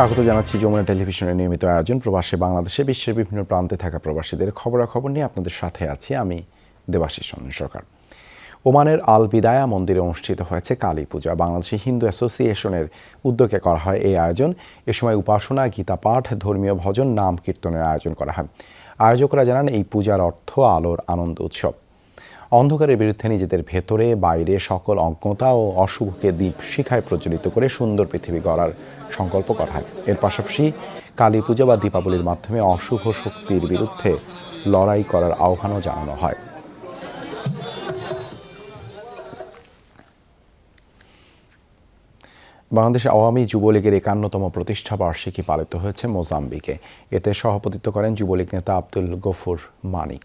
স্বাগত জানাচ্ছি যমুনা টেলিভিশনের নিয়মিত আয়োজন প্রবাসে বাংলাদেশে বিশ্বের বিভিন্ন প্রান্তে থাকা প্রবাসীদের খবরাখবর নিয়ে আপনাদের সাথে আছি আমি দেবাশিস চন্দ্র সরকার। ওমানের আল বিদায়া মন্দিরে অনুষ্ঠিত হয়েছে কালী পূজা। বাংলাদেশি হিন্দু অ্যাসোসিয়েশনের উদ্যোগে করা হয় এই আয়োজন। এ সময় উপাসনা, গীতা পাঠ, ধর্মীয় ভজন, নাম কীর্তনের আয়োজন করা হয়। আয়োজকরা জানান, এই পূজার অর্থ আলোর আনন্দ উৎসব। অন্ধকারের বিরুদ্ধে নিজেদের ভেতরে, বাইরে সকল অজ্ঞতা ও অশুভকে দ্বীপ শিখায় প্রচলিত করে সুন্দর পৃথিবী গড়ার সংকল্প করা হয়। এর পাশাপাশি কালী পূজা বা দীপাবলির মাধ্যমে অশুভ শক্তির বিরুদ্ধে লড়াই করার আহ্বানও জানানো হয়। বাংলাদেশ আওয়ামী যুবলীগের একান্নতম প্রতিষ্ঠা বার্ষিকী পালিত হয়েছে মোজাম্বিকে। এতে সভাপতিত্ব করেন যুবলীগ নেতা আব্দুল গফুর মানিক।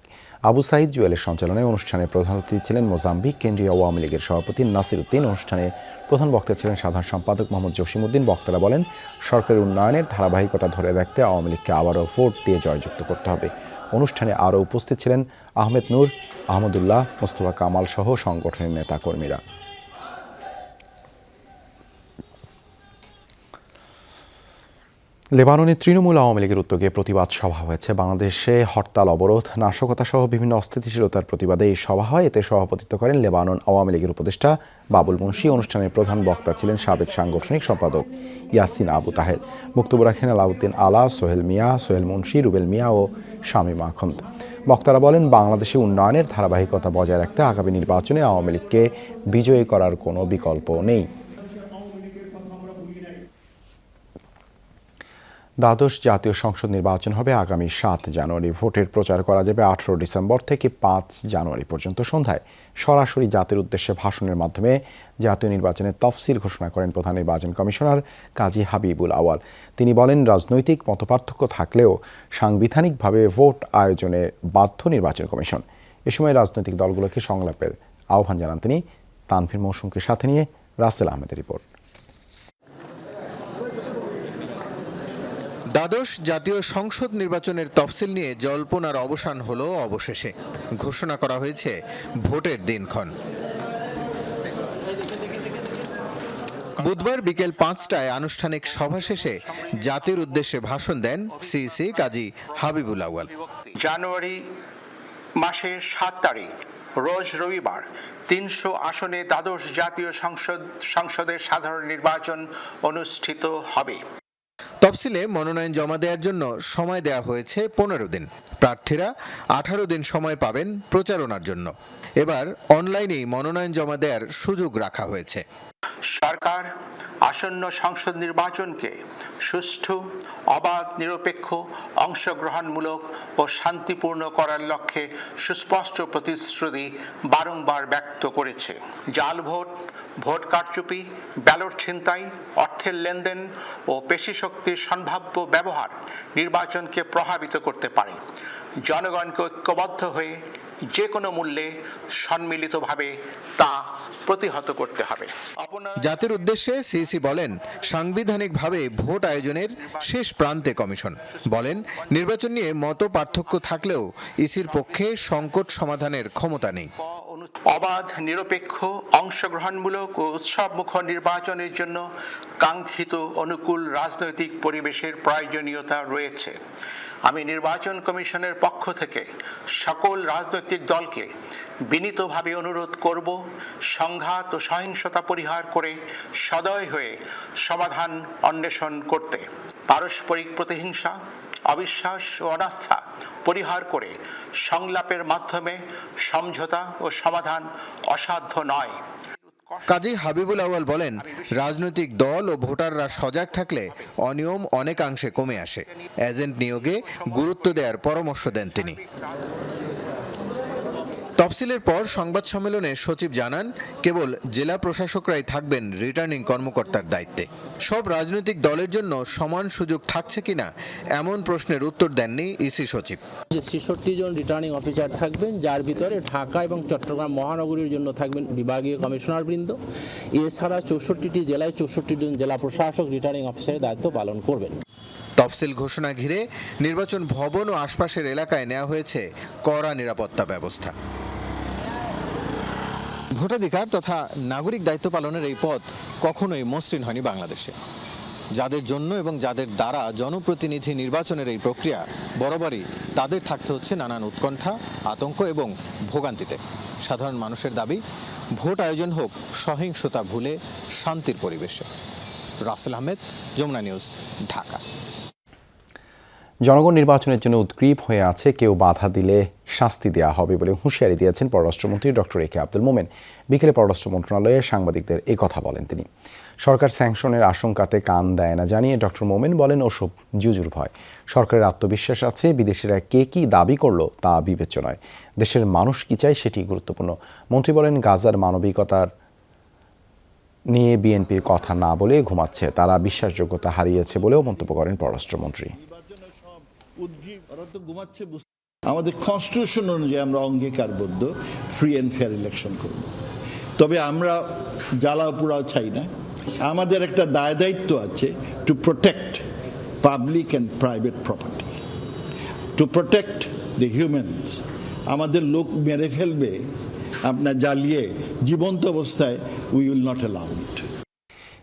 আবু সাইদ জুয়েলের সঞ্চালনায় অনুষ্ঠানে প্রধান অতিথি ছিলেন মোজাম্বিক। কেন্দ্রীয় আওয়ামী লীগের সভাপতি নাসির উদ্দিন। অনুষ্ঠানে প্রধান বক্তা ছিলেন সাধারণ সম্পাদক মোহাম্মদ জসিমউদ্দিন বক্তারা বলেন, সরকারের উন্নয়নের ধারাবাহিকতা ধরে রাখতে আওয়ামী লীগকে আবারও ভোট দিয়ে জয়যুক্ত করতে হবে। অনুষ্ঠানে আরও উপস্থিত ছিলেন আহমেদ নূর, আহমদুল্লাহ, মোস্তফা কামাল সহ সংগঠনের নেতাকর্মীরা। লেবাননে তৃণমূল আওয়ামী লীগের উদ্যোগে প্রতিবাদ সভা হয়েছে। বাংলাদেশে হরতাল, অবরোধ নাশকতা সহ বিভিন্ন অস্থিতিশীলতার প্রতিবাদে এই সভা হয়। এতে সভাপতিত্ব করেন লেবানন আওয়ামী লীগের উপদেষ্টা বাবুল মুন্সি। অনুষ্ঠানের প্রধান বক্তা ছিলেন সাবেক সাংগঠনিক সম্পাদক ইয়াসিন আবু তাহের। বক্তব্য রাখেন আলাউদ্দিন আলা, সোহেল মিয়া, সোহেল মুন্সি, রুবেল মিয়া ও শামীম আখন্দ বক্তারা বলেন, বাংলাদেশে উন্নয়নের ধারাবাহিকতা বজায় রাখতে আগামী নির্বাচনে আওয়ামী লীগকে বিজয়ী করার কোনো বিকল্প নেই। দ্বাদশ জাতীয় সংসদ নির্বাচন হবে আগামী সাত জানুয়ারি। ভোটের প্রচার করা যাবে আঠারো ডিসেম্বর থেকে পাঁচ জানুয়ারি পর্যন্ত সন্ধ্যায়। সরাসরি জাতির উদ্দেশ্যে ভাষণের মাধ্যমে জাতীয় নির্বাচনের তফসিল ঘোষণা করেন প্রধান নির্বাচন কমিশনার কাজী হাবিবুল আওয়াল তিনি বলেন, রাজনৈতিক মতপার্থক্য থাকলেও সাংবিধানিকভাবে ভোট আয়োজনে বাধ্য নির্বাচন কমিশন। এ সময় রাজনৈতিক দলগুলোকে সংলাপের আহ্বান জানান তিনি। তানভীর মৌসুমকে সাথে নিয়ে রাসেল আহমেদের রিপোর্ট। দ্বাদশ জাতীয় সংসদ নির্বাচনের তফসিল নিয়ে জল্পনার অবসান হলো অবশেষে। ঘোষণা করা হয়েছে ভোটের দিনক্ষণ। বুধবার বিকেল পাঁচটায় আনুষ্ঠানিক সভা শেষে জাতির উদ্দেশ্যে ভাষণ দেন সিইসি কাজী হাবিবুল আউয়াল। জানুয়ারি মাসের সাত তারিখ, রোজ রবিবার তিনশো আসনে দ্বাদশ জাতীয় সংসদ, সংসদের সাধারণ নির্বাচন অনুষ্ঠিত হবে। তফসিলে মনোনয়ন জমা দেওয়ার জন্য সময় দেওয়া হয়েছে পনেরো দিন। প্রার্থীরা আঠারো দিন সময় পাবেন প্রচারণার জন্য। এবার অনলাইনেই মনোনয়ন জমা দেওয়ার সুযোগ রাখা হয়েছে। সরকার আসন্ন সংসদ নির্বাচনকে সুষ্ঠু, অবাধ, নিরপেক্ষ, অংশগ্রহণমূলক ও শান্তিপূর্ণ করার লক্ষ্যে সুস্পষ্ট প্রতিশ্রুতি বারংবার ব্যক্ত করেছে। জাল ভোট ভোট কারচুপি, ব্যালট ছিনতাই, অর্থের লেনদেন ও পেশি শক্তির সম্ভাব্য ব্যবহার নির্বাচনকে প্রভাবিত করতে পারে। জনগণকে ঐক্যবদ্ধ হয়ে যে কোনো মূল্যে সম্মিলিতভাবে তা প্রতিহত করতে হবে। জাতির উদ্দেশ্যে সিসি বলেন সাংবিধানিকভাবে ভোট আয়োজনের শেষ প্রান্তে কমিশন। বলেন নির্বাচন নিয়ে মত পার্থক্য থাকলেও ইসির পক্ষে সংকট সমাধানের ক্ষমতা নেই। অবাধ নিরপেক্ষ অংশগ্রহণমূলক ও উৎসবমুখ নির্বাচনের জন্য কাঙ্ক্ষিত অনুকূল রাজনৈতিক পরিবেশের প্রয়োজনীয়তা রয়েছে। আমি নির্বাচন কমিশনের পক্ষ থেকে সকল রাজনৈতিক দলকে বিনীতভাবে অনুরোধ করব সংঘাত ও সহিংসতা পরিহার করে সদয় হয়ে সমাধান অন্বেষণ করতে। পারস্পরিক প্রতিহিংসা, অবিশ্বাস ও অনাস্থা পরিহার করে সংলাপের মাধ্যমে সমঝোতা ও সমাধান অসাধ্য নয়। কাজী হাবিবুল আউয়াল বলেন, রাজনৈতিক দল ও ভোটাররা সজাগ থাকলে অনিয়ম অনেকাংশে কমে আসে। এজেন্ট নিয়োগে গুরুত্ব দেওয়ার পরামর্শ দেন তিনি। তফসিলের পর সংবাদ সম্মেলনে সচিব জানান কেবল জেলা প্রশাসকরাই থাকবেন রিটার্নিং কর্মকর্তার দায়িত্বে। সব রাজনৈতিক দলের জন্য সমান সুযোগ থাকছে কিনা এমন প্রশ্নের উত্তর দেননি ইসি সচিব। যে ছেষট্টি জন রিটার্নিং অফিসার থাকবেন যার ভিতরে ঢাকা এবং চট্টগ্রাম মহানগরীর জন্য থাকবেন বিভাগীয় কমিশনার বৃন্দ এছাড়া চৌষট্টিটি জেলায় চৌষট্টি জন জেলা প্রশাসক রিটার্নিং অফিসারের দায়িত্ব পালন করবেন। তফসিল ঘোষণা ঘিরে নির্বাচন ভবন ও আশপাশের এলাকায় নেওয়া হয়েছে কড়া নিরাপত্তা ব্যবস্থা। ভোটাধিকার তথা নাগরিক দায়িত্ব পালনের এই পথ কখনোই মসৃণ হয়নি বাংলাদেশে। যাদের জন্য এবং যাদের দ্বারা জনপ্রতিনিধি নির্বাচনের এই প্রক্রিয়া বরাবরই তাদের থাকতে হচ্ছে নানান উৎকণ্ঠা, আতঙ্ক এবং ভোগান্তিতে। সাধারণ মানুষের দাবি, ভোট আয়োজন হোক, সহিংসতা ভুলে শান্তির পরিবেশে। রাসেল আহমেদ, যমুনা নিউজ, ঢাকা। জনগণ নির্বাচনের জন্য উদ্গ্রীব হয়ে আছে, কেউ বাধা দিলে শাস্তি দেওয়া হবে বলে হুঁশিয়ারি দিয়েছেন পররাষ্ট্রমন্ত্রী ডক্টর এ কে আব্দুল মোমেন। বিকেলে পররাষ্ট্র মন্ত্রণালয়ে সাংবাদিকদের এই কথা বলেন তিনি। সরকার স্যাংশনের আশঙ্কাতে কান দেয় না জানিয়ে ডক্টর মোমেন বলেন, ওসব জুজুর ভয়। সরকারের আত্মবিশ্বাস আছে, বিদেশিরা কে কি দাবি করল তা বিবেচনায়। দেশের মানুষ কি চায় সেটি গুরুত্বপূর্ণ। মন্ত্রী বলেন, গাজার মানবিকতার নিয়ে বিএনপির কথা না বলে ঘুমাচ্ছে। তারা বিশ্বাসযোগ্যতা হারিয়েছে বলেও মন্তব্য করেন পররাষ্ট্রমন্ত্রী। আমাদের কনস্টিটিউশন অনুযায়ী আমরা অঙ্গীকারবদ্ধ ফ্রি অ্যান্ড ফেয়ার ইলেকশন করব। তবে আমরা জ্বালাও পোড়াও চাই না। আমাদের একটা দায় দায়িত্ব আছে to protect public and private property to protect the humans আমাদের লোক মেরে ফেলবে, আপনার জ্বালিয়ে জীবন্ত অবস্থায় we will not allow it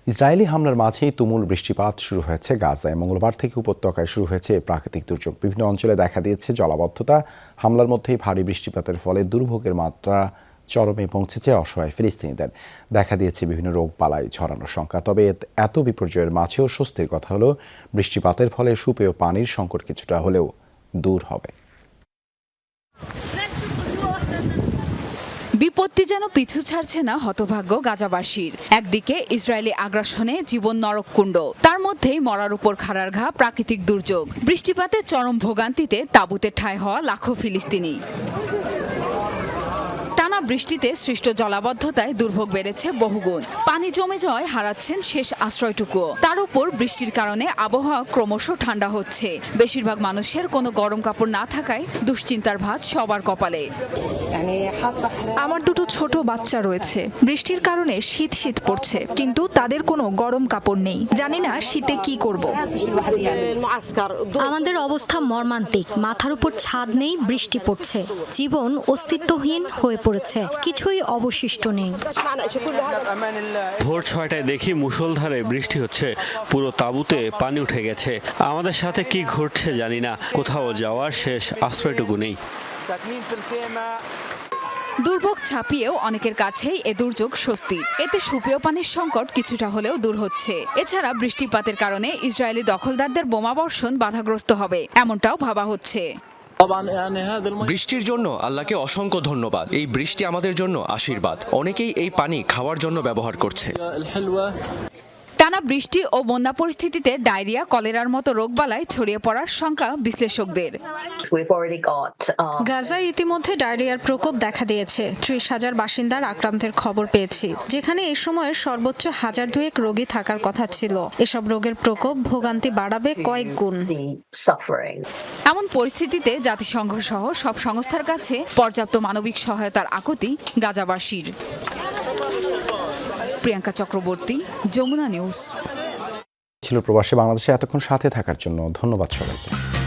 Israeli হামলার মাঝেই তুমুল বৃষ্টিপাত শুরু হয়েছে গাজায়। মঙ্গলবার থেকে উপত্যকায় শুরু হয়েছে প্রাকৃতিক দুর্যোগ। বিভিন্ন অঞ্চলে দেখা দিয়েছে জলাবদ্ধতা। হামলার মধ্যেই ভারী বৃষ্টিপাতের ফলে দুর্ভোগের মাত্রা চরমে পৌঁছেছে অসহায় ফিলিস্তিনিদের। দেখা দিয়েছে বিভিন্ন রোগ পালায় ছড়ানোর সংখ্যা। তবে এত বিপর্যয়ের মাঝেও স্বস্তির কথা হলো, বৃষ্টিপাতের ফলে সুপেয় পানির সংকট কিছুটা হলেও দূর হবে। বিপত্তি যেন পিছু ছাড়ছে না হতভাগ্য গাজাবাসীর। একদিকে ইসরায়েলি আগ্রাসনে জীবন নরককুণ্ড, তার মধ্যেই মরার উপর খাড়ার ঘা, প্রাকৃতিক দুর্যোগ। বৃষ্টিপাতে চরম ভোগান্তিতে তাবুতে ঠাঁই হওয়া লাখো ফিলিস্তিনি। বৃষ্টিতে সৃষ্ট জলাবদ্ধতায় দুর্ভোগ বেড়েছে বহুগুণ। পানি জমে যাওয়ায় হারাচ্ছেন শেষ আশ্রয়টুকুও। তার উপর বৃষ্টির কারণে আবহাওয়া ক্রমশ ঠান্ডা হচ্ছে। বেশিরভাগ মানুষের কোনো গরম কাপড় না থাকায় দুশ্চিন্তার ভাঁজ সবার কপালে। আমার দুটো ছোট বাচ্চা রয়েছে। বৃষ্টির কারণে শীত শীত পড়ছে কিন্তু তাদের কোনো গরম কাপড় নেই। জানি না শীতে কি করব। আমাদের অবস্থা মর্মান্তিক। মাথার উপর ছাদ নেই বৃষ্টি পড়ছে। জীবন অস্তিত্বহীন হয়ে পড়েছে। কিছুই অবশিষ্ট নেই। ভোর ছয়টায় দেখি মুষলধারে বৃষ্টি হচ্ছে। পুরো তাঁবুতে পানি উঠে গেছে। আমাদের সাথে কি ঘটছে জানি না। কোথাও যাওয়ার শেষ আশ্রয়টুকু নেই। দুর্ভোগ ছাপিয়েও অনেকের কাছেই এ দুর্যোগ স্বস্তি। এতে সুপেয় পানির সংকট কিছুটা হলেও দূর হচ্ছে। এছাড়া বৃষ্টিপাতের কারণে ইসরায়েলি দখলদারদের বোমাবর্ষণ বাধাগ্রস্ত হবে এমনটাও ভাবা হচ্ছে। বৃষ্টির জন্য আল্লাহকে অসংখ্য ধন্যবাদ। এই বৃষ্টি আমাদের জন্য আশীর্বাদ। অনেকেই এই পানি খাওয়ার জন্য ব্যবহার করছে। টানা বৃষ্টি ও বন্যা পরিস্থিতিতে ডায়রিয়া কলেরার মতো রোগবালাই ছড়িয়ে পড়ার শঙ্কা বিশ্লেষকদের। গাজায় ইতিমধ্যে ডায়রিয়ার প্রকোপ দেখা দিয়েছে। ত্রিশ হাজার বাসিন্দার আক্রান্তের খবর পেয়েছি। যেখানে এ সময়ে সর্বোচ্চ হাজার দুয়েক রোগী থাকার কথা ছিল। এসব রোগের প্রকোপ ভোগান্তি বাড়াবে কয়েক গুণ। এমন পরিস্থিতিতে জাতিসংঘ সহ সব সংস্থার কাছে পর্যাপ্ত মানবিক সহায়তার আকুতি গাজাবাসীর। প্রিয়াঙ্কা চক্রবর্তী যমুনা নিউজ। ছিল প্রবাসী বাংলাদেশে এতক্ষণ সাথে থাকার জন্য ধন্যবাদ সবাইকে।